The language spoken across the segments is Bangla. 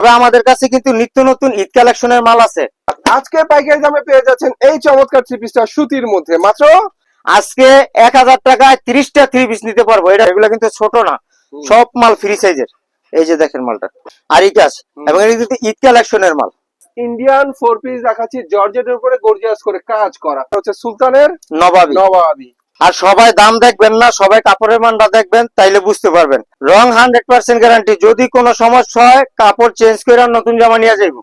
তবে আমাদের কাছে কিন্তু নিত্য নতুন ঈদ কালেকশনের মাল আছে। আজকে পাইকারি দামে পেয়ে যাচ্ছেন এই চমৎকার থ্রি পিসটা সুতির মধ্যে। মাত্র আজকে এক হাজার টাকায় তিরিশটা থ্রি পিস নিতে পারব। এটা এগুলো কিন্তু ছোট না সব মাল ফ্রি সাইজের এই যে দেখেন মালটা। আরিকাস হুম। এবং এটা কিন্তু ঈদ কালেকশনের মাল। ইন্ডিয়ান ফোর পিস দেখাচ্ছি জর্জেটের উপরে গর্জিয়াস করে কাজ করা। হচ্ছে সুলতানের নবাবী। নবাবি। আর সবাই দাম দেখবেন না সবাই কাপড়ের মানটা দেখবেন তাইলে বুঝতে পারবেন। রং হান্ড্রেড পার্সেন্ট গ্যারান্টি। যদি কোনো সমস্যা হয় কাপড় চেঞ্জ করে নতুন জামা নিয়ে যাইব।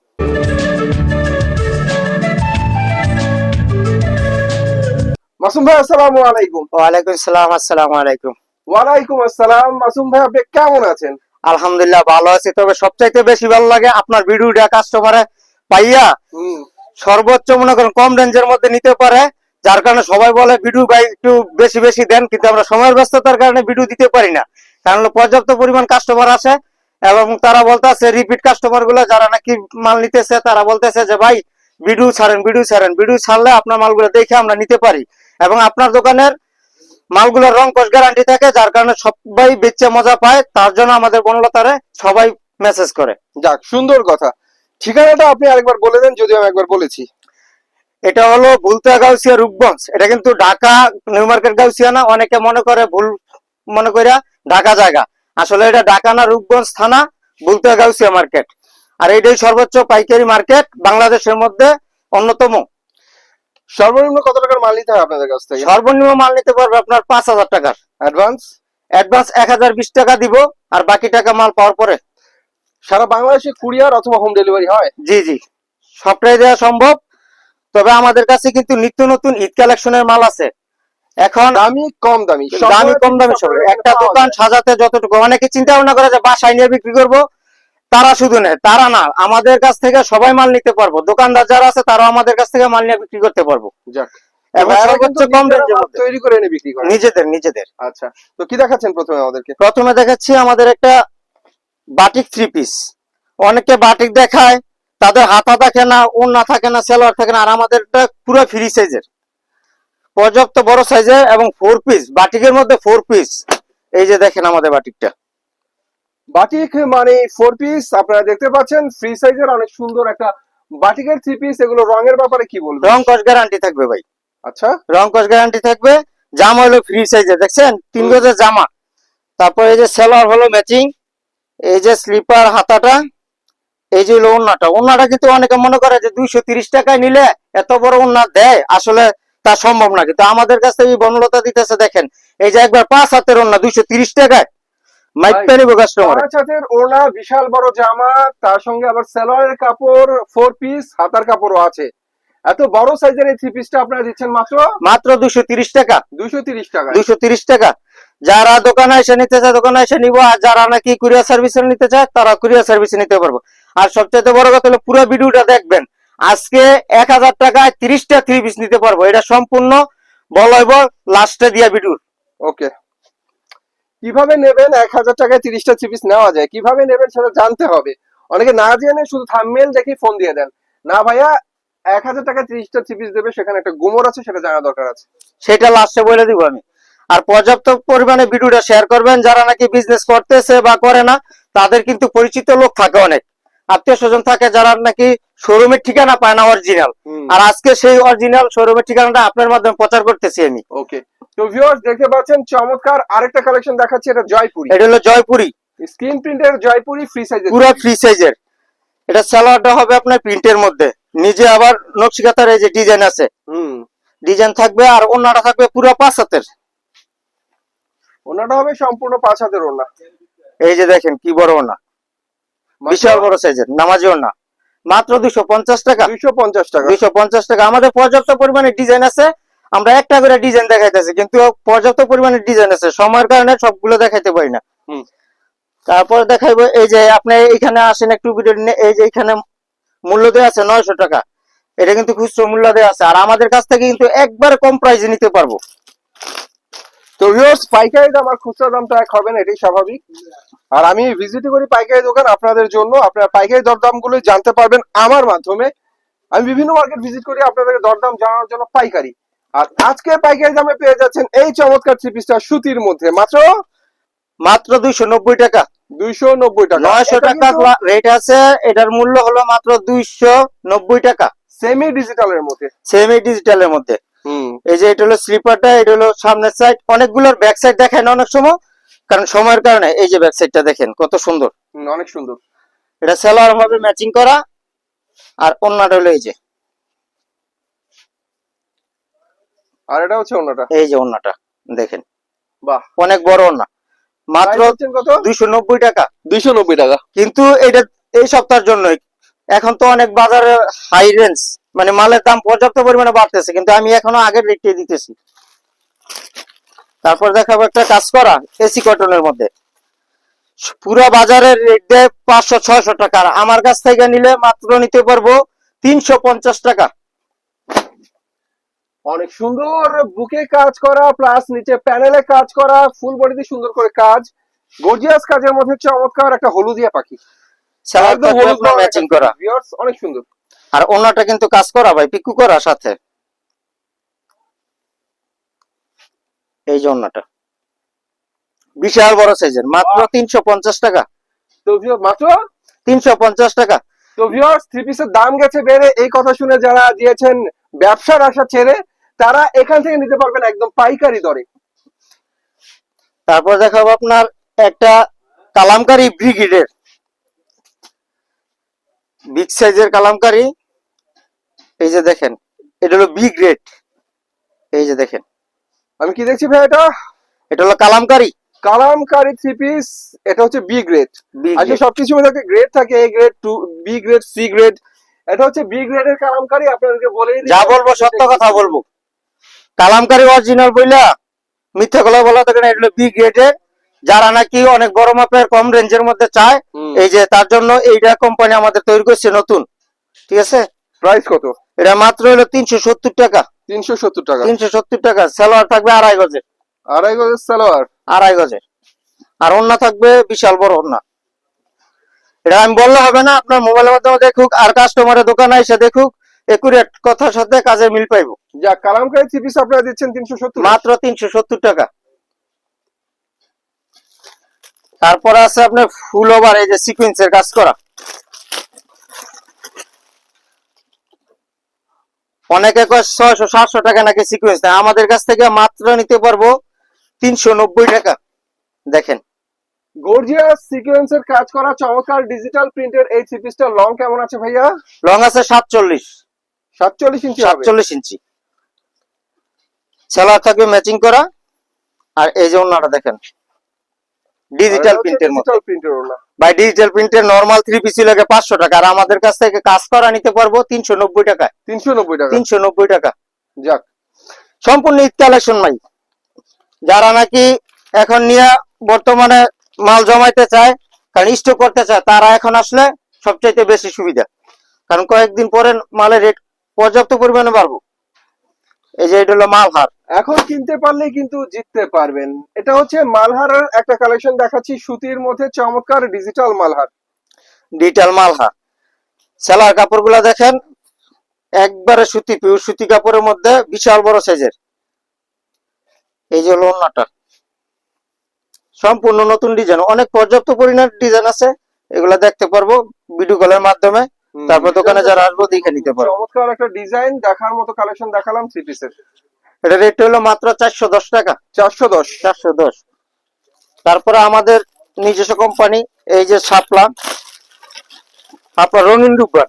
মাসুম ভাই আসসালামু আলাইকুম। ওয়ালাইকুম সালাম আসসালামু আলাইকুম। ওয়ালাইকুম আসসালাম। মাসুম ভাই আপনি কেমন আছেন? আলহামদুলিল্লাহ ভালো আছি তবে সবচাইতে বেশি ভালো লাগে আপনার ভিডিওটা কাস্টমারে পাইয়া হুম। সর্বোচ্চ মনে করেন কম রেঞ্জের মধ্যে নিতে পারে। যার কারণে সবাই বলে ভিডিও একটু বেশি বেশি দেন, কিন্তু আমরা সময়ের ব্যস্ততার কারণে ভিডিও দিতে পারি না। কারণ পর্যাপ্ত পরিমাণ কাস্টমার আছে এবং তারা বলতেছে রিপিট কাস্টমারগুলো যারা নাকি মাল নিতেছে, তারা বলতেছে যে, ভাই ভিডিও ছাড়েন ভিডিও ছাড়েন ভিডিও ছাড়লে আপনার মালগুলো দেখে আমরা নিতে পারি। এবং আপনার দোকানের মালগুলোর রং কস গ্যারান্টি থাকে, যার কারণে সবাই বেচে মজা পায়, তার জন্য আমাদের বনলতারে সবাই মেসেজ করে। যাক, সুন্দর কথা। ঠিকানাটা আপনি আরেকবার বলে দেন যদিও আমি একবার বলেছি। এটা হলো ভুলতা গাউসিয়া রূপগঞ্জ। এটা কিন্তু ঢাকা নিউ মার্কেট গাউসিয়া না অনেকে মনে করে ভুল মনে করিয়া ঢাকা জায়গা। আসলে এটা ঢাকা না রূপগঞ্জ থানা ভুলতা গাউসিয়া মার্কেট। আর এটাই সর্বোচ্চ পাইকারি মার্কেট বাংলাদেশের মধ্যে অন্যতম। সর্বনিম্ন কত টাকার মাল নিতে হয় আপনাদের কাছ থেকে? সর্বনিম্ন মাল নিতে পারবে আপনার পাঁচ হাজার টাকার। অ্যাডভান্স অ্যাডভান্স এক হাজার বিশ টাকা দিব আর বাকি টাকা মাল পাওয়ার পরে। সারা বাংলাদেশে কুরিয়ার অথবা হোম ডেলিভারি হয়? জি জি। সবটাই দেওয়া সম্ভব। তবে আমাদের কাছে কিন্তু নিত্য নতুন ঈদ কালেকশনের মাল আছে। এখন আমি কম দামি। দামি কম দামি সব। একটা দোকান সাজাতে যতটুকু অনেকে চিন্তা ভাবনা করে যে বাসায় নিয়ে বিক্রি করব তারা শুধু নেয় তারা না। আমাদের কাছ থেকে সবাই মাল নিতে পারব। দোকানদার যারা আছে তারা আমাদের কাছ থেকে মাল নিয়ে বিক্রি করতে পারব। যাক। তৈরি করে এনে বিক্রি করে নিজেদের নিজেদের। আচ্ছা তো কি দেখাচ্ছেন প্রথমে আমাদেরকে? প্রথমে দেখাচ্ছি আমাদের একটা বাটিক থ্রি পিস অনেকে বাটিক দেখায় তাদের হাতা থাকে না ওন্না থাকে না সেলোয়ার থাকে না আর আমাদের পুরো ফ্রি সাইজের পর্যাপ্ত বড় সাইজের এবং ফোর পিস বাটিকের মধ্যে ফোর পিস এই যে দেখেন আমাদের বাটিকটা। বাটিক মানে ফোর পিস আপনারা দেখতে পাচ্ছেন ফ্রি সাইজের অনেক সুন্দর একটা বাটিকের থ্রি পিস এগুলো রঙের ব্যাপারে কি বলব রং কস গ্যারান্টি থাকবে ভাই। আচ্ছা। রং কস গ্যারান্টি থাকবে। জামা হলো ফ্রি সাইজের দেখছেন? তিন গজের জামা। তারপর এই যে সেলোয়ার হলো ম্যাচিং এই যে স্লিপার হাতাটা। এই যে হলো ওন্নাটা ওন্নাটা কিন্তু অনেকে মনে করে যে দুইশো তিরিশ টাকায় নিলে এত বড় ওন্না দেয় আসলে তা সম্ভব না। কিন্তু আমাদের কাছে এই বনলতা দিতেছে দেখেন এই যে একবার পাঁচ হাতের ওন্না দুইশো তিরিশ টাকায়। মাইক ভাই, পেরিব কাস্টমার পাঁচ হাতের ওড়না বিশাল বড় জামা তার সঙ্গে আবার সেলোয়ারের কাপড় ফোর পিস হাতার কাপড়ও আছে। এত বড় সাইজের এই থ্রি পিসটা আপনারা দিচ্ছেন মাত্র? মাত্র দুইশো তিরিশ টাকা। দুইশো তিরিশ টাকা দুইশো তিরিশ টাকা। যারা দোকানে এসে নিতে চায় দোকানে এসে নিবো। আর যারা নাকি কুরিয়ার সার্ভিসে নিতে চায় তারা কুরিয়ার সার্ভিসে নিতে পারব। আর সবচেয়ে বড় কথা হলো পুরো ভিডিওটা দেখবেন। আজকে এক হাজার টাকায় তিরিশটা থ্রি পিস নিতে পারব। এটা সম্পূর্ণ বলইব লাস্টে দিয়া ভিডিও ওকে কীভাবে নেবেন? এক হাজার টাকায় তিরিশটা থ্রি পিস নেওয়া যায়। কীভাবে নেবেন সেটা জানতে হবে। অনেকে না জেনে শুধু থামমেল দেখে ফোন দিয়ে দেন। না ভাইয়া এক হাজার টাকা তিরিশটা থ্রি পিস দেবে সেখানে একটা গুমর আছে সেটা জানা দরকার আছে। সেটা লাস্টে বলে দিব আমি। আর পর্যাপ্ত পরিমাণে ভিডিওটা শেয়ার করবেন। যারা নাকি বিজনেস করতেছে বা করে না তাদের কিন্তু পরিচিত লোক থাকে অনেক। আত্মীয় স্বজন থাকে যারা নাকি শোরুমের ঠিকানা পায় না অরিজিনাল আর আজকে সেই অরিজিনাল শোরুমের ঠিকানাটা আপনার মাধ্যমে প্রচার করতেছি আমি। ওকে তো ভিউয়ার্স দেখতে পাচ্ছেন চমৎকার আরেকটা কালেকশন দেখাচ্ছি এটা জয়পুরি। এটা হলো জয়পুরি। স্ক্রিন প্রিন্টের জয়পুরি ফ্রি সাইজের পুরো ফ্রি সাইজের এটা সালোয়ারটা হবে আপনার প্রিন্টের মধ্যে। নিজে আবার নকশিকাতার এই যে ডিজাইন আছে। হুম। ডিজাইন থাকবে আর অন্যটা থাকবে পুরো পাঁচ হাতের। ওনাটা হবে সম্পূর্ণ পাঁচ হাতের ওনা এই যে দেখেন কি বড় ওনা বিশাল বড় সাইজের নামাজি ওনা মাত্র দুইশো পঞ্চাশ টাকা। দুইশো পঞ্চাশ টাকা। দুইশো পঞ্চাশ টাকা। আমাদের পর্যাপ্ত পরিমাণে ডিজাইন আছে। আমরা একটা করে ডিজাইন দেখাইতেছি কিন্তু পর্যাপ্ত পরিমাণে ডিজাইন আছে। সময়ের কারণে সবগুলো দেখাইতে পারি না। হুম। তারপর দেখাইবো এই যে আপনি এখানে আসেন একটু ভিডিও এই যে এখানে মূল্য দেওয়া আছে নয়শো টাকা। এটা কিন্তু খুচরো মূল্য দেওয়া আছে। আর আমাদের কাছ থেকে কিন্তু একবার কম প্রাইসে নিতে পারব। তো ভিউয়ার্স পাইকারি দাম আর খুচরা দাম তো এক হবে না এটাই স্বাভাবিক। আর আমি ভিজিট করি পাইকারি দোকান আপনাদের জন্য। আপনারা পাইকারি দরদামগুলো জানতে পারবেন আমার মাধ্যমে। আমি বিভিন্ন মার্কেট ভিজিট করি আপনাদের দরদাম জানানোর জন্য পাইকারি। আর আজকে পাইকারি দামে পেয়ে যাচ্ছেন এই চমৎকার থ্রি পিসটা সুতির মধ্যে। মাত্র? মাত্র দুইশো নব্বই টাকা। দুইশো নব্বই টাকা। নয়শো টাকা রেট আছে এটার মূল্য হলো মাত্র দুইশো নব্বই টাকা। সেমি ডিজিটালের মধ্যে। সেমি ডিজিটালের মধ্যে। এই যে এটা হলো স্লিপারটা এটা হলো সামনের সাইড অনেকগুলোর ব্যাক সাইড দেখেন অনেক সময় কারণ সময়ের কারণে এই যে ব্যাক সাইডটা দেখেন কত সুন্দর। অনেক সুন্দর। এটা সেলোয়ার হবে ম্যাচিং করা আর অন্যটা হলো এই যে। আর এটা হচ্ছে অন্যটা এই যে অন্যটা দেখেন। বাহ। অনেক বড় অন্য মাত্র দুইশো নব্বই টাকা। দুইশো নব্বই টাকা। কিন্তু এটা এই সপ্তাহের জন্যই। এখন তো অনেক বাজারে হাই রেঞ্জ মানে মালের দাম পর্যাপ্ত পরিমাণে বাড়তেছে কিন্তু আমি এখনও আগের রেটে দিতেছি। তারপর দেখাবো একটা কাজ করা এসি কটনের মধ্যে। পুরো বাজারের রেট দেয় পাঁচশো ছয়শো টাকা আমার কাছ থেকে নিলে মাত্র নিতে পারব তিনশো পঞ্চাশ টাকা। অনেক সুন্দর বুকে কাজ করা প্লাস নিচে প্যানেলে কাজ করা ফুল বডিতে সুন্দর করে কাজ। গর্জিয়াস কাজের মধ্যে চমৎকার একটা হলুদিয়া পাখি। স্যালাড ম্যাচিং করা। অনেক সুন্দর। আর অন্যটা কিন্তু কাজ করা ভাই পিকু করা সাথে। এই যে অন্যটা। বিশাল বড় সাইজের মাত্র তিনশো পঞ্চাশ টাকা। মাত্র? তিনশো পঞ্চাশ টাকা। তো ভিউয়ার্স থ্রি পিসের দাম গেছে বেড়ে এই কথা শুনে যারা দিয়েছেন ব্যবসার আশা ছেড়ে তারা এখান থেকে নিতে পারবেন একদম পাইকারি দরে। তারপর দেখাবো আপনার একটা কালামকারি ব্রিগেডের। বিগ সাইজের কালামকারি। এই যে দেখেন এটা হলো বি গ্রেড এই যে দেখেন। আমি কি দেখছি ভাই এটা? এটা হলো কালামকারি। কালামকারি থ্রি পিস এটা হচ্ছে বি গ্রেড আজকে সবকিছু মধ্যে গ্রেড থাকে? A grade to B grade C grade এটা হচ্ছে বি গ্রেডের কালামকারি আপনাদেরকে দিই। যা বলব সত্য কথা বলব। কালামকারি অরিজিনাল বইলা মিথ্যা কথা বলা থাকে না এটা হলো বি গ্রেডের যারা নাকি অনেক বড় মাপের কম রেঞ্জের মধ্যে চায় এই যে তার জন্য এইটা কোম্পানি আমাদের তৈরি করছে নতুন। ঠিক আছে? প্রাইস কত? এটা মাত্র হলো তিনশো সত্তর টাকা। তিনশো সত্তর টাকা। তিনশো সত্তর টাকা। সালোয়ার থাকবে আড়াই গজের। আড়াই গজের সালোয়ার আড়াই গজের। আর অন্য থাকবে বিশাল বড় ওন্না এটা আমি বললে হবে না আপনার মোবাইলের মাধ্যমে দেখুক আর কাস্টমারের দোকানে এসে দেখুক একুরেট কথার সাথে কাজে মিল পাইবো। যা কালামকারি থ্রি পিস আপনারা দিচ্ছেন তিনশো সত্তর? মাত্র তিনশো সত্তর টাকা। তারপরে আছে আপনার ফুল ওভার এই যে সিকুয়েন্সের কাজ করা। অনেকে কয় ছয়শো সাতশো টাকা নাকি সিকুয়েন্স দেয়। আমাদের কাছ থেকে মাত্র নিতে পারব তিনশো নব্বই টাকা। দেখেন। গর্জিয়াস সিকোয়েন্সের কাজ করা চমৎকার ডিজিটাল প্রিন্টের এই থ্রি পিসটা লং কেমন আছে ভাইয়া? লং আছে সাতচল্লিশ। সাতচল্লিশ ইঞ্চি সাতচল্লিশ ইঞ্চি সেলার থাকবে ম্যাচিং করা। আর এই যে অন্যটা দেখেন। ডিজিটাল প্রিন্টের ডিজিটাল প্রিন্টের ওনা বাই ডিজিটাল প্রিন্টের নর্মাল থ্রি পিসি লাগে পাঁচশো টাকা আর আমাদের কাছ থেকে কাজ করা নিতে পারব তিনশো নব্বই টাকা তিনশো নব্বই টাকা? তিনশো নব্বই টাকা। যাক। সম্পূর্ণ ঈদ কালেকশন নাই। যারা নাকি এখন নিয়ে বর্তমানে মাল জমাইতে চায় কারণ স্টক করতে চায় তারা এখন আসলে সবচাইতে বেশি সুবিধা। কারণ কয়েকদিন পরে মালের রেট পর্যাপ্ত পরিমাণে বাড়বো। এই যে এটা হলো মালহার। এখন কিনতে পারলেই কিন্তু জিততে পারবেন। এটা হচ্ছে মালহারের একটা কালেকশন দেখাচ্ছি সুতির মধ্যে চমৎকার ডিজিটাল মালহার। ডিজিটাল মালহার। সেলার কাপড়গুলা দেখেন একবারে সুতি পিওর সুতি কাপড়ের মধ্যে বিশাল বড় সাইজের। এই যে হলো অন্যটা সম্পূর্ণ নতুন ডিজাইন অনেক পর্যাপ্ত পরিমাণ ডিজাইন আছে। এগুলা দেখতে পারব ভিডিও কলের মাধ্যমে। তারপর দোকানে যারা আসব দেখে নিতে পারব। চমৎকার একটা ডিজাইন দেখার মতো কালেকশন দেখালাম থ্রি পিসের এটা রেট হলো মাত্র চারশো দশ টাকা। চারশো দশ। চারশো দশ। তারপরে আমাদের নিজস্ব কোম্পানি এই যে সাপলা সাপলা রঙিন রূপবার।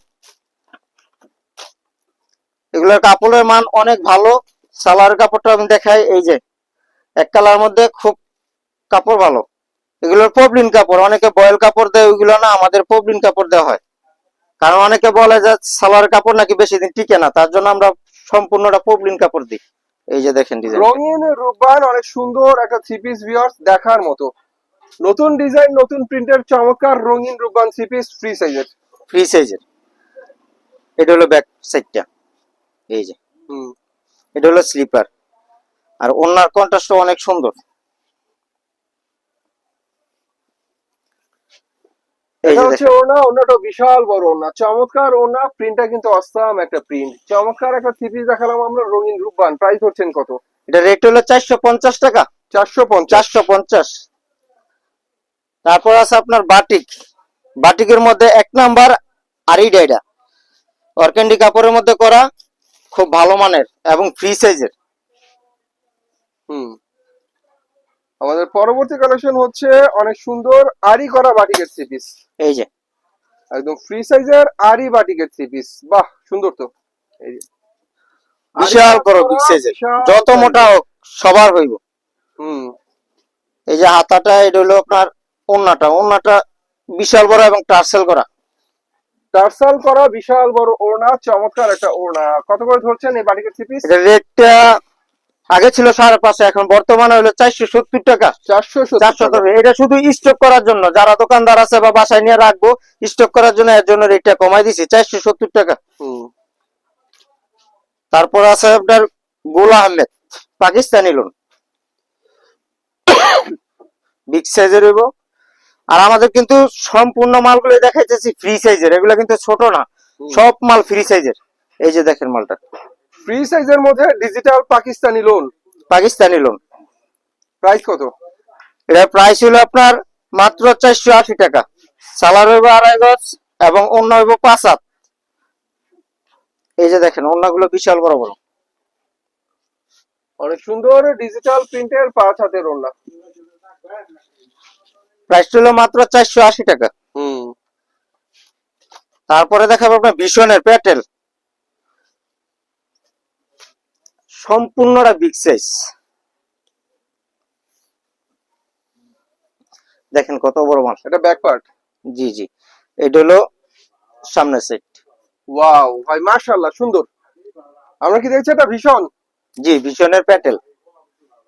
এগুলোর কাপড়ের মান অনেক ভালো। সালার কাপড়টা আমি দেখাই এই যে। এক কালার মধ্যে খুব কাপড় ভালো। এগুলোর পবলিন কাপড় অনেকে বয়েল কাপড় দেয় ওইগুলো না আমাদের পবলিন কাপড় দেওয়া হয়। কারণ অনেকে বলে যে সালোয়ার কাপড় নাকি বেশি দিন টিকে না তার জন্য আমরা সম্পূর্ণটা পবলিন কাপড় দিই। এই যে দেখেন ডিজাইন রঙিন রূপবান অনেক সুন্দর একটা থ্রি পিস ভিউয়ার্স দেখার মতো। নতুন ডিজাইন নতুন প্রিন্টের চমৎকার রঙিন রূপবান থ্রি পিস ফ্রি সাইজের ফ্রি সাইজের এটা হলো ব্যাক সাইডটা এই যে। হুম। এটা হলো স্লিপার আর ওনার কন্ট্রাস্ট অনেক সুন্দর। এটা হচ্ছে ওনা ওনাটা বিশাল বড় ওনা চমৎকার ওনা প্রিন্টটা কিন্তু অসাম একটা প্রিন্ট চমৎকার একটা থ্রি দেখালাম আমরা রঙিন রূপবান। প্রাইস কত? এটা রেট হলো চারশো পঞ্চাশ টাকা। চারশো চারশো পঞ্চাশ। তারপর আছে আপনার বাটিক। বাটিকের মধ্যে এক নাম্বার আরিডা এটা অর্কেন্ডি কাপড়ের মধ্যে করা খুব ভালো মানের এবং ফ্রি সাইজের হুম। আমাদের পরবর্তী কালেকশন হচ্ছে অনেক সুন্দর আরি করা বাটিকের থ্রি পিস এই যে। একদম ফ্রি সাইজের আরি বাটিকের থ্রি পিস বাহ সুন্দর তো। এই যে। বিশাল বড় বিগ সাইজের যত মোটা হোক সবার হইব। হুম। এই যে হাতাটা এটা হলো আপনার ওন্নাটা ওন্নাটা বিশাল বড় এবং টার্সেল করা। টার্সাল করা বিশাল বড় ওড়না চমৎকার একটা ওড়না। কত করে ধরছেন এই বাটিকের থ্রি পিস রেটটা আগে ছিল সাড়ে পাঁচশো এখন বর্তমানে হলো চারশো সত্তর টাকা। চারশো চারশো টাকা। এটা শুধু স্টক করার জন্য। যারা দোকানদার আছে বা বাসায় নিয়ে রাখব স্টক করার জন্য এর জন্য রেটটা কমাই দিছি চারশো সত্তর টাকা। তারপর আছে আপনার গোলা আহমেদ পাকিস্তানি লোন বিগ সাইজের হইব। আর আমাদের কিন্তু সম্পূর্ণ মালগুলো দেখাইতেছি ফ্রি সাইজের এগুলো কিন্তু ছোট না। সব মাল ফ্রি সাইজের এই যে দেখেন মালটা। ফ্রি সাইজের মধ্যে digital Pakistani lawn Pakistani lawn price কত? এটা প্রাইস হলো আপনার মাত্র চারশো আশি টাকা। সালার হইব আড়াই গজ এবং অন্য হইব পাঁচ হাত। এই যে দেখেন অন্যগুলো বিশাল বড় বড়। অনেক সুন্দর ডিজিটাল প্রিন্টের পাঁচ হাতের ওড়না প্রাইস হলো মাত্র চারশো আশি টাকা। হুম। তারপরে দেখাবো আপনার ভীষণের প্যাটেল সম্পূর্ণটা বিগ সাইজ দেখেন কত বড় মাল। এটা ব্যাক পার্ট জি জি। এটা হলো সামনের সেট ওয়াও ভাই মাশাআল্লাহ সুন্দর। আমরা কি দেখছি এটা? ভীষণ জি ভীষণের প্যাটেল।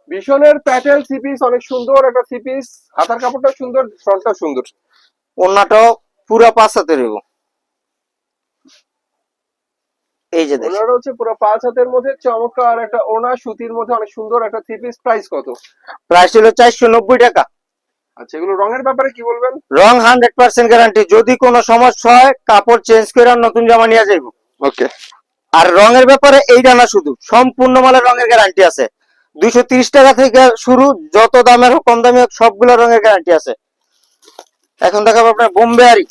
ভীষণের প্যাটেল থ্রি পিস অনেক সুন্দর একটা থ্রি পিস হাতার কাপড়টা সুন্দর ফ্রন্টটা সুন্দর। ওনাটাও পুরা পাঁচ হইব। এই যে দেখেন। ওনার হচ্ছে পুরো পাঁচ হাতের মধ্যে চমৎকার একটা ওনা সুতির মধ্যে অনেক সুন্দর একটা থ্রি পিস প্রাইস কত? প্রাইস হলো চারশো নব্বই টাকা। আচ্ছা এগুলো রঙের ব্যাপারে কি বলবেন? রং হান্ড্রেড পার্সেন্ট গ্যারান্টি যদি কোনো সমস্যা হয় কাপড় চেঞ্জ করে নতুন জামা নিয়ে যাইব। ওকে। আর রঙের ব্যাপারে এইটা না শুধু সম্পূর্ণ মালের রঙের গ্যারান্টি আছে। দুইশো তিরিশ টাকা থেকে শুরু যত দামের হোক কম দামি হোক সবগুলো রঙের গ্যারান্টি আছে। এখন দেখাবো আপনার বোম্বে আরি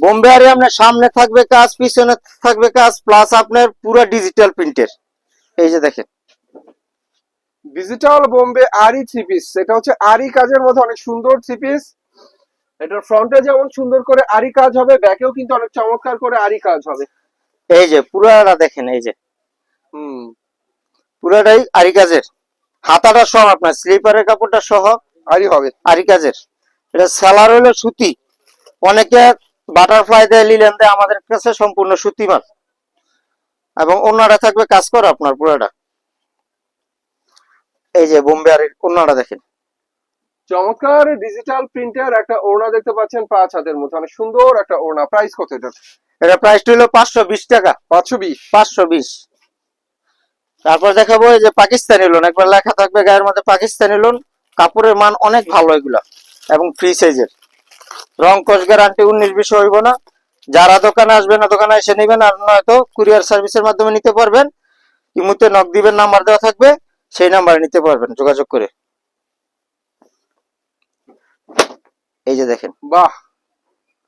বোম্বে আরি আপনার সামনে থাকবে কাজ পিছনে থাকবে কাজ প্লাস আপনার পুরো ডিজিটাল প্রিন্টের এই যে দেখেন। ডিজিটাল বোম্বে আরি থ্রি পিস এটা হচ্ছে আরি কাজের মধ্যে অনেক সুন্দর থ্রি পিস এটার ফ্রন্টে যেমন সুন্দর করে আরি কাজ হবে ব্যাকেও কিন্তু অনেক চমৎকার করে আরি কাজ হবে। এই যে পুরাটা দেখেন এই যে। হুম। পুরাটাই আরি কাজের। হাতাটা সহ আপনার স্লিপারের কাপড়টা সহ আরি হবে। আরি কাজের। এটা সেলার হলো সুতি। অনেকে বাটারফ্লাই দেয় লিলেন দেয় আমাদের কাছে সম্পূর্ণ সুতি মাল এবং অন্যটা থাকবে কাজ করা আপনার পুরোটা। এই যে বোম্বে আর অন্যটা দেখেন। চমৎকার ডিজিটাল প্রিন্টার একটা ওড়না দেখতে পাচ্ছেন পাঁচ হাতের মতো। অনেক সুন্দর একটা ওড়না। প্রাইস কত এটা? এটা প্রাইসটা হলো পাঁচশো বিশ টাকা। পাঁচশো বিশ। পাঁচশো বিশ। তারপর দেখাবো এই যে পাকিস্তানি লোন একবার লেখা থাকবে গায়ের মধ্যে পাকিস্তানি লোন কাপড়ের মান অনেক ভালো এগুলা। এবং ফ্রি সাইজের রং কস গ্যারান্টি উনিশ বিশ হইব না। যারা দোকানে আসবে না দোকানে এসে নিবেন আর নয়তো কুরিয়ার সার্ভিসের মাধ্যমে নিতে পারবেন। ইমুতে নক দিবেন নাম্বার দেওয়া থাকবে সেই নাম্বারে নিতে পারবেন যোগাযোগ করে। এই যে দেখেন। বাহ!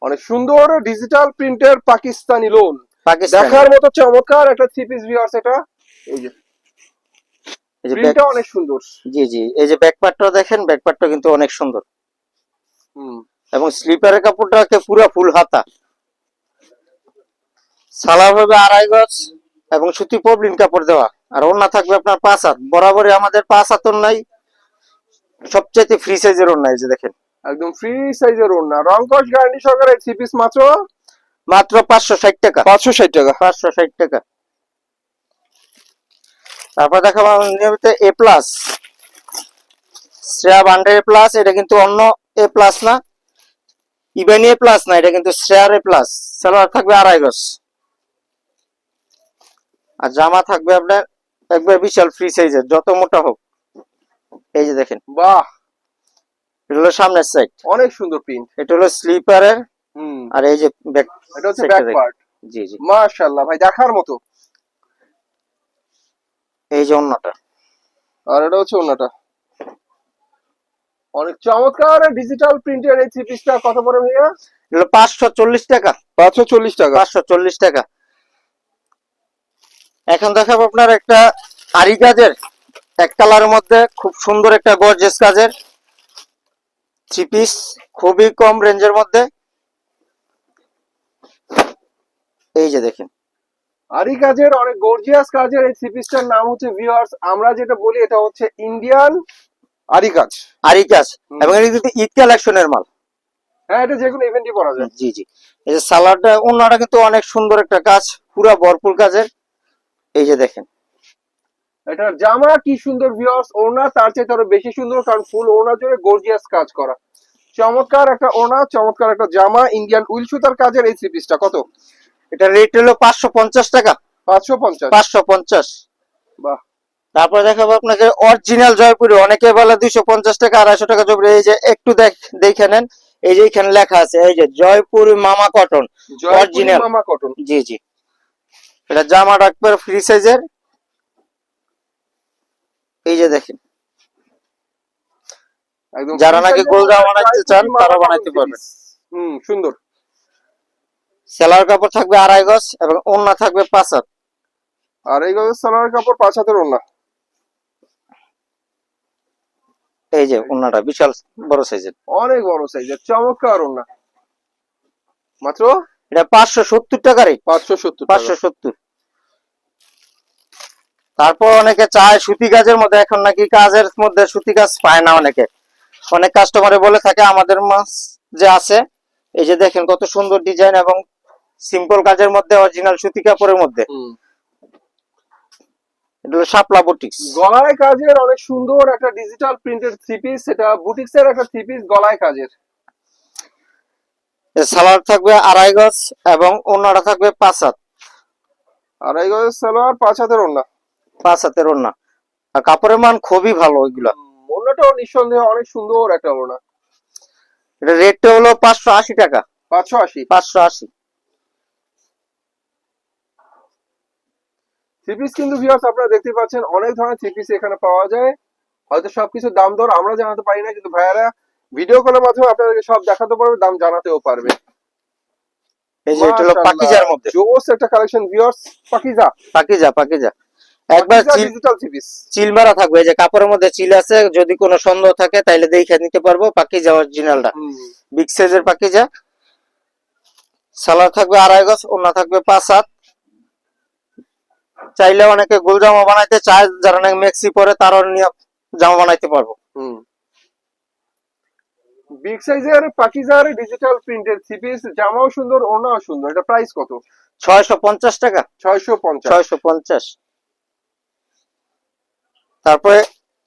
অনেক সুন্দর ডিজিটাল প্রিন্টের পাকিস্তানি লোন পাকিস্তান। দেখার মতো চমৎকার একটা থ্রি পিস ভিউয়ার্স এটা। এই যে। এই যে প্রিন্টটা অনেক সুন্দর। জি জি। এই যে ব্যাকপার্টটা দেখেন ব্যাকপার্টটা কিন্তু অনেক সুন্দর। হুম। এবং স্লিপারের কাপড়টাকে পুরো ফুল হাতা। সালার হবে আড়াই গজ এবং সুতি পবলিন কাপড় দেওয়া। আর ওড়না থাকবে আপনার পাঁচ হাত। বরাবরই আমাদের পাঁচ হাত নাই সবচেয়ে ফ্রি সাইজের ওড়না এই যে দেখেন। একদম ফ্রি সাইজের ওড়না। রং কস গ্যারান্টি সহকারে থ্রি পিস মাত্র? মাত্র পাঁচশো ষাট টাকা। পাঁচশো ষাট টাকা। পাঁচশো ষাট টাকা। তারপর দেখাবো নিয়মিত এ প্লাস শ্রেয়া বান্ডার এ প্লাস এটা কিন্তু অন্য এ প্লাস না। ইভেন এ প্লাস না এটা কিন্তু শ্রেয়ার এ প্লাস সালোয়ার থাকবে আড়াই গজ। আর জামা থাকবে আপনার একবার বিশাল ফ্রি সাইজের যত মোটা হোক। এই যে দেখেন। বাহ! এটা হলো সামনের সাইড অনেক সুন্দর প্রিন্ট এটা হলো স্লিপারের হুম। আর এই যে ব্যাক এটা হচ্ছে ব্যাক পার্ট জি জি। মাশাআল্লাহ ভাই দেখার মতো। এই যে অন্যটা। আর এটা হচ্ছে ওড়নাটা অনেক চমৎকার ডিজিটাল প্রিন্টের এই থ্রি পিসটা কত পড়ে ভাইয়া। এগুলো পাঁচশো চল্লিশ টাকা। পাঁচশো চল্লিশ টাকা। পাঁচশো চল্লিশ টাকা। এখন দেখাবো আপনার একটা আরি কাজের এক কালারের মধ্যে খুব সুন্দর একটা গর্জেস কাজের থ্রি পিস খুবই কম রেঞ্জের মধ্যে। এই যে দেখেন। আরি কাজের অনেক গর্জিয়াস কাজের এই থ্রি পিসটার নাম হচ্ছে ভিউয়ার্স আমরা যেটা বলি এটা হচ্ছে ইন্ডিয়ান আরি কাজ আরি কাজ এবং এটা কিন্তু ঈদ কালেকশনের মাল। হ্যাঁ এটা যে কোনো ইভেন্টই পরা যায়। জি জি। এই যে সালাডটা অন্যটা কিন্তু অনেক সুন্দর একটা কাজ পুরা ভরপুর কাজের এই যে দেখেন। এটার জামা কি সুন্দর ভিউয়ার্স ওনা তার চেয়ে আরও বেশি সুন্দর কারণ ফুল ওনা জুড়ে গর্জিয়াস কাজ করা। চমৎকার একটা ওনা চমৎকার একটা জামা ইন্ডিয়ান উইল সুতার কাজের এই থ্রি পিসটা কত? এটা রেট হলো পাঁচশো পঞ্চাশ টাকা। পাঁচশো পঞ্চাশ। পাঁচশো পঞ্চাশ। বাহ। তারপরে দেখাবো আপনাকে অরিজিনাল জয়পুরি অনেকে বলে দুইশো পঞ্চাশ টাকা আড়াইশো টাকা জয়পুরি এই যে একটু দেখ দেখে নেন। এই যে এখানে লেখা আছে এই যে জয়পুরি মামা কটন Original। মামা কটন। জি জি। এটা জামা রাখবে ফ্রি সাইজের এই যে দেখেন। একদম যারা নাকি গোল জামা বানাইতে চান, তারা বানাইতে পারবেন। হুম সুন্দর। সেলার কাপড় থাকবে আড়াই গজ এবং ওন্না থাকবে পাঁচ হাত। আর এই গজের সালোয়ার কাপড় পাঁচ হাতের ওনা এই যে ওন্নাটা বিশাল বড় সাইজের। অনেক বড় সাইজের চমৎকার ওনা মাত্র? এটা পাঁচশো সত্তর টাকা রেট পাঁচশো সত্তর পাঁচশো সত্তর। তারপর অনেকে চায় সুতি কাজের মধ্যে এখন নাকি কাজের মধ্যে সুতি কাজ পায় না অনেকে। অনেক কাস্টমারে বলে থাকে আমাদের মাছ যে আছে এই যে দেখেন কত সুন্দর ডিজাইন এবং সিম্পল কাজের মধ্যে অরিজিনাল সুতি কাপড়ের মধ্যে। এটা হলো শাপলা বুটিক্স। গলায় কাজের অনেক সুন্দর একটা ডিজিটাল প্রিন্টেড থ্রি পিস সেটা বুটিক্স এর একটা থ্রি পিস গলায় কাজের। সালোয়ার থাকবে আড়াই গজ এবং অন্যটা থাকবে পাঁচ হাত। আর এই গজের সালোয়ার পাঁচ হাতের ওনা পাঁচ হাতের ওন্না। আর কাপড়ের মান খুবই ভালো ওইগুলা ওনাটাও নিঃসন্দেহে অনেক সুন্দর একটা ওনা এটা রেটটা হলো পাঁচশো আশি টাকা। পাঁচশো আশি। পাঁচশো আশি। থ্রি পিস কিন্তু ভিউয়ার্স আপনারা দেখতে পাচ্ছেন অনেক ধরনের থ্রি পিস এখানে পাওয়া যায়। হয়তো সবকিছু দাম দর আমরা জানাতে পারি না কিন্তু ভাইয়ারা ভিডিও কলের মাধ্যমে আপনাদেরকে সব দেখাতে পারবে দাম জানাতেও পারবে। এই যে এটা হলো পাকিজার মধ্যে। জোস একটা কালেকশন ভিউয়ার্স পাকিজা। পাকিজা পাকিজা। একবার চিল ডিজিটাল চিল মারা থাকবে এই যে কাপড়ের মধ্যে চিল আছে যদি কোনো সন্দেহ থাকে তাইলে দেখে নিতে পারব পাকিজা অরিজিনালটা বিগ সাইজের পাকিজা। সালার থাকবে আড়াই গজ ওনা থাকবে পাঁচ হাত। চাইলে অনেকে গোল জামা বানাইতে চায় যারা নাকি মেক্সি পরে তারও নিয়ে জামা বানাইতে পারব। বিগ সাইজের পাকিজার ডিজিটাল প্রিন্টেড থ্রি পিস জামাও সুন্দর ওনাও সুন্দর। এটা প্রাইস কত? ছয়শো পঞ্চাশ টাকা। ছয়শো পঞ্চাশ। ছয়শো পঞ্চাশ। তারপরে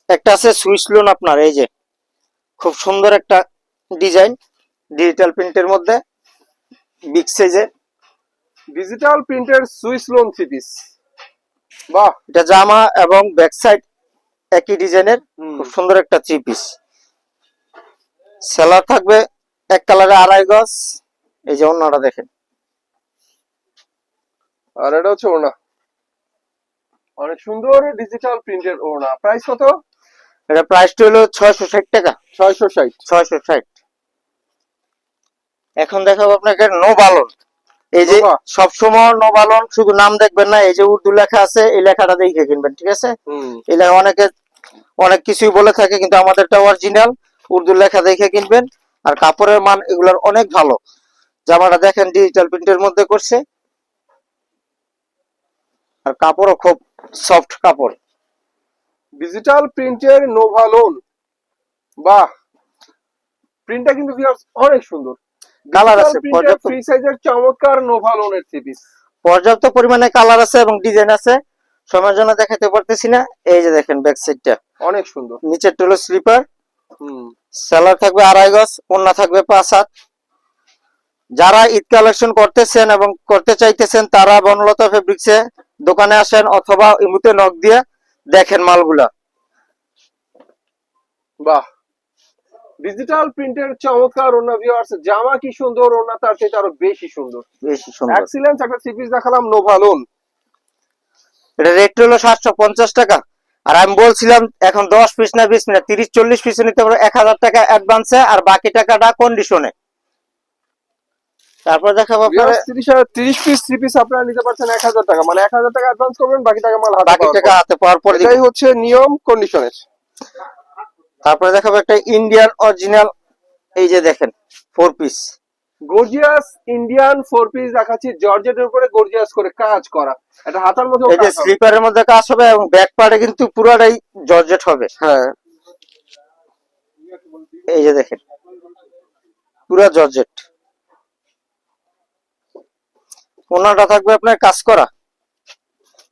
একটা আছে সুইচ লোন আপনার এই যে। খুব সুন্দর একটা ডিজাইন ডিজিটাল প্রিন্টের মধ্যে বিগ সাইজের ডিজিটাল প্রিন্টের সুইস লোন থ্রি পিস বাহ। এটা জামা এবং ব্যাক সাইড একই ডিজাইনের খুব সুন্দর একটা থ্রি পিস সেলার থাকবে এক কালারে আড়াই গজ। এই যে অন্যটা দেখেন। আর এটা হচ্ছে ওনা অনেক সুন্দর ডিজিটাল প্রিন্টেড ওনা প্রাইস কত? এটা প্রাইসটা হলো ছয়শো ষাট টাকা। ছয়শো ষাট। ছয়শো ষাট। এখন দেখাবো আপনাকে নো বালন এই যে সবসময় নো বালন শুধু নাম দেখবেন না এই যে উর্দু লেখা আছে এই লেখাটা দেখে কিনবেন ঠিক আছে? এই লেখা অনেকে অনেক কিছুই বলে থাকে কিন্তু আমাদেরটা অরিজিনাল উর্দু লেখা দেখে কিনবেন। আর কাপড়ের মান এগুলোর অনেক ভালো। জামাটা দেখেন ডিজিটাল প্রিন্টের মধ্যে করছে। আর কাপড়ও খুব সফট কাপড়। ডিজিটাল প্রিন্টের নোভা লোন বাহ! প্রিন্টটা কিন্তু অনেক সুন্দর। Colour আছে, পর্যাপ্ত। ফ্রি সাইজের চমৎকার নোভা লোনের থ্রি পিস পর্যাপ্ত পরিমাণে কালার আছে এবং ডিজাইন আছে। সময়ের জন্য দেখাতে পারতেছি না। এই যে দেখেন ব্যাক সাইডটা অনেক সুন্দর। নিচের হলো স্লিপার সেলার থাকবে আড়াই গজ ওন্না থাকবে পাঁচ হাত। যারা ঈদ কালেকশন করতেছেন এবং করতে চাইতেছেন তারা বনলতা ফেব্রিক্সে দোকানে আসেন অথবা ইমুতে নক দিয়ে দেখেন মালগুলা। বাহ। ডিজিটাল প্রিন্টের চমৎকার ওনা ভিউয়ার্স জামা কি সুন্দর ওনা তার চেয়ে আরও বেশি সুন্দর। বেশি সুন্দর। এক্সিলেন্স একটা থ্রি পিস দেখালাম নোভা লোন এটা রেট হলো সাতশো পঞ্চাশ টাকা। আর আমি বলছিলাম এখন দশ পিস না বিশ না তিরিশ চল্লিশ পিস নিতে এক হাজার টাকা অ্যাডভান্সে আর বাকি টাকাটা কন্ডিশনে তারপর দেখাবো আপনার তিরিশ হাজার তিরিশ পিস থ্রি পিস আপনারা নিতে পারছেন এক হাজার টাকা। মানে এক হাজার টাকা অ্যাডভান্স করবেন বাকি টাকা মাল হাতে বাকি টাকা পর। হাতে পাওয়ার পরে। এটাই হচ্ছে নিয়ম কন্ডিশনের তারপরে দেখাবো একটা ইন্ডিয়ান অরিজিনাল এই যে দেখেন four piece gorgeous Indian four piece দেখাচ্ছি জর্জেটের উপরে গর্জিয়াস করে কাজ করা। এটা হাতার মধ্যে এই যে স্লিপারের মধ্যে কাজ হবে এবং ব্যাক পার্টে কিন্তু পুরোটাই জর্জেট হবে। হ্যাঁ। এই যে দেখেন পুরো জর্জেট। ওনাটা থাকবে আপনার কাজ করা।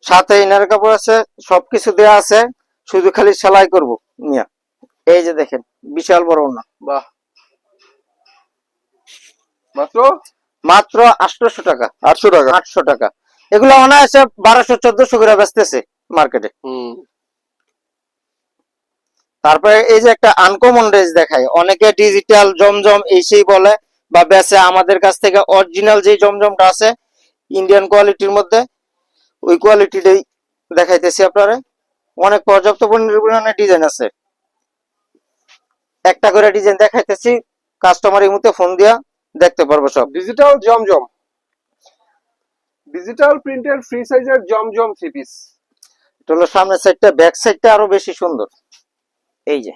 সাথে ইনার কাপড় আছে সবকিছু দেয়া আছে শুধু খালি সেলাই করব মিয়া এই যে দেখেন বিশাল বড় ওনা বাহ। মাত্র? মাত্র আটশোশো টাকা। আটশো টাকা। আটশো টাকা। এগুলো অনায়াসে বারোশো চোদ্দশো করে বেচতেছে মার্কেটে। তারপরে এই যে একটা আনকমন ড্রেস দেখায় অনেকে ডিজিটাল জমজম এই সেই বলে বা বেচে। আমাদের কাছ থেকে অরিজিনাল যে জমজমটা আছে ইন্ডিয়ান কোয়ালিটির মধ্যে ওই কোয়ালিটিটাই দেখাইতেছি আপনারা। অনেক পর্যাপ্ত পরিমাণে ডিজাইন আছে। একটা করে ডিজাইন দেখাইতেছি কাস্টমার এই মুহূর্তে ফোন দিয়া দেখতে পারব সব। ডিজিটাল জমজম। ডিজিটাল প্রিন্টের ফ্রি সাইজের জমজম থ্রি পিস এটা হলো সামনের সাইডটা ব্যাক সাইডটা আরও বেশি সুন্দর। এই যে।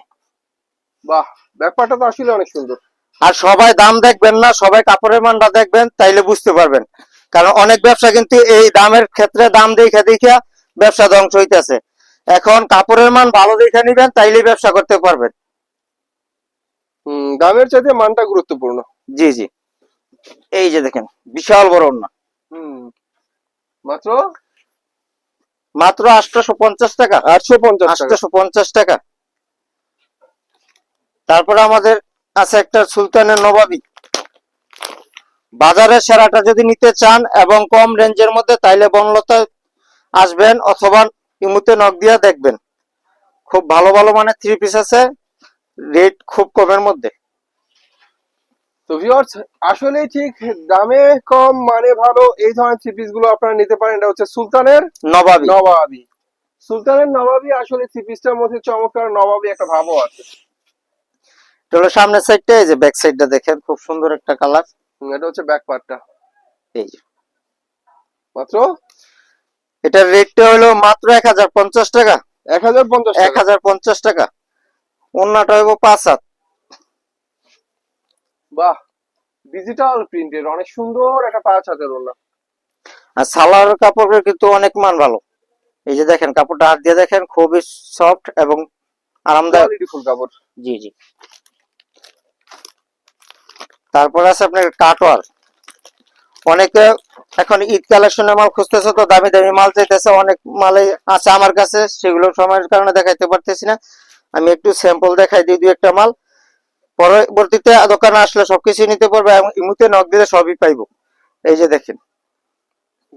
বাহ ব্যাপারটা তো আসলে অনেক সুন্দর। আর সবাই দাম দেখবেন না সবাই কাপড়ের মানটা দেখবেন তাইলে বুঝতে পারবেন। কারণ অনেক ব্যবসা কিন্তু এই দামের ক্ষেত্রে দাম দেখে দেখিয়া ব্যবসা ধ্বংস হইতেছে। এখন কাপড়ের মান ভালো দেখে নিবেন তাইলে ব্যবসা করতে পারবেন। দামের চাইতে মানটা গুরুত্বপূর্ণ। জি জি। এই যে দেখেন বিশাল বড় না মাত্র? মাত্র আটশোশো পঞ্চাশ টাকা। আটশো পঞ্চাশ টাকা। আটশোশো পঞ্চাশ টাকা। তারপরে আমাদের আছে একটা সুলতানের নবাবি। বাজারের সেরাটা যদি নিতে চান এবং কম রেঞ্জের মধ্যে তাইলে বনলতা আসবেন অথবা ইমুতে নক দিয়া দেখবেন। খুব ভালো ভালো মানে থ্রি পিস আছে। রেট খুব কমের মধ্যে। তো ভিউয়ার্স আসলে ঠিক দামে কম মানে ভালো এই ধরনের থ্রি পিসগুলো আপনারা নিতে পারেন। এটা হচ্ছে সুলতানের নবাবি। নবাবি। সুলতানের নবাবি আসলে থ্রি পিসটার মধ্যে চমৎকার নবাবি একটা ভাবও আছে। হলো সামনের সাইডটা এই যে ব্যাক সাইডটা দেখেন খুব সুন্দর একটা কালার এটা হচ্ছে ব্যাক পার্টটা এই যে। মাত্র? এটার রেটটা হলো মাত্র এক হাজার পঞ্চাশ টাকা। এক হাজার পঞ্চাশ এক হাজার পঞ্চাশ টাকা। অন্যটা হইব পাঁচ হাত। বাহ ডিজিটাল প্রিন্টের অনেক সুন্দর একটা পাঁচ হাতের ওনা আর সালোয়ার কাপড়ের কিন্তু অনেক মান ভালো। এই যে দেখেন কাপড়টা হাত দিয়ে দেখেন খুবই সফট এবং আরামদায়ক। ফুল কাপড়। জি জি। তারপর আছে আপনার কাটওয়ার অনেকে এখন ঈদ কালেকশনের মাল খুঁজতেছে তো দামি দামি মাল চাইতেছে অনেক মালে আছে আমার কাছে সেগুলো সময়ের কারণে দেখাইতে পারতেছি না। আমি একটু স্যাম্পল দেখাই দিই দু একটা মাল। পরবর্তীতে দোকানে আসলে সবকিছু নিতে পারবে এবং ইমুতে নক দিলে সবই পাইবো। এই যে দেখেন।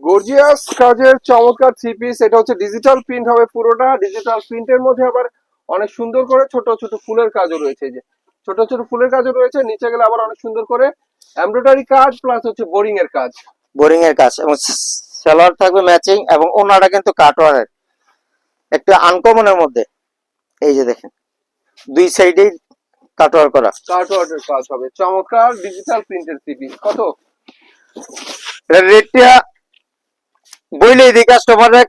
গর্জিয়াস কাজের চমৎকার থ্রি পিস এটা হচ্ছে ডিজিটাল প্রিন্ট হবে পুরোটা। ডিজিটাল প্রিন্টের মধ্যে আবার অনেক সুন্দর করে ছোট ছোট ফুলের কাজও রয়েছে এই যে। ছোট ছোট ফুলের কাজও রয়েছে নিচে গেলে আবার অনেক সুন্দর করে এমব্রয়ডারি কাজ প্লাস হচ্ছে বোরিং এর কাজ। বোরিং এর কাজ এবং সালোয়ার থাকবে ম্যাচিং এবং ওনাটা কিন্তু কাটওয়ারের একটা আনকমনের মধ্যে। এই যে দেখেন দুই সাইডেই কাটওয়ার করা। কার্টওয়ার্ডের কাজ হবে। চমৎকার ডিজিটাল প্রিন্টের পিস কত? রেটটা বইলেই দিই কাস্টমারের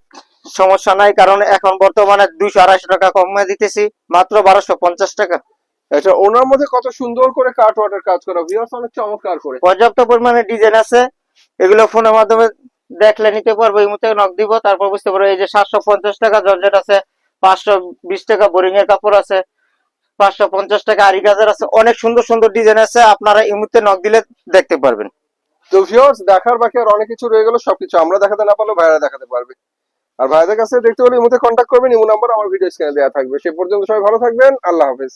সমস্যা নাই কারণ এখন বর্তমানে দুইশো আড়াইশো টাকা কমে দিতেছি মাত্র বারোশো পঞ্চাশ টাকা। এটা ওনার মধ্যে কত সুন্দর করে কার্টওয়ার্ডের কাজ করা। ভিউয়ার্স অনেক চমৎকার করে। পর্যাপ্ত পরিমাণে ডিজাইন আছে। এগুলো ফোনের মাধ্যমে দেখলে নিতে পারব এই মুহূর্তে নক দিব তারপর বুঝতে পারব এই যে সাতশো পঞ্চাশ টাকা জর্জেট আছে পাঁচশো বিশ টাকা বোরিং এর কাপড় আছে, পাঁচশো পঞ্চাশ টাকা আরি গাজার আছে, অনেক সুন্দর সুন্দর ডিজাইন আছে, আপনারা এই মুহূর্তে নক দিলে দেখতে পারবেন। তো ভিউয়ার্স দেখার বাকি আর অনেক কিছু রয়ে গেল, সবকিছু আমরা দেখাতে না পারলেও ভাইরা দেখাতে পারবে। আর ভাইদের কাছে দেখতে হলে ইমুতে কন্ট্যাক্ট করবেন, ইমু নাম্বার আমার ভিডিও স্ক্রিনে দেওয়া থাকবে। সে পর্যন্ত সবাই ভালো থাকবেন, আল্লাহ হাফেজ।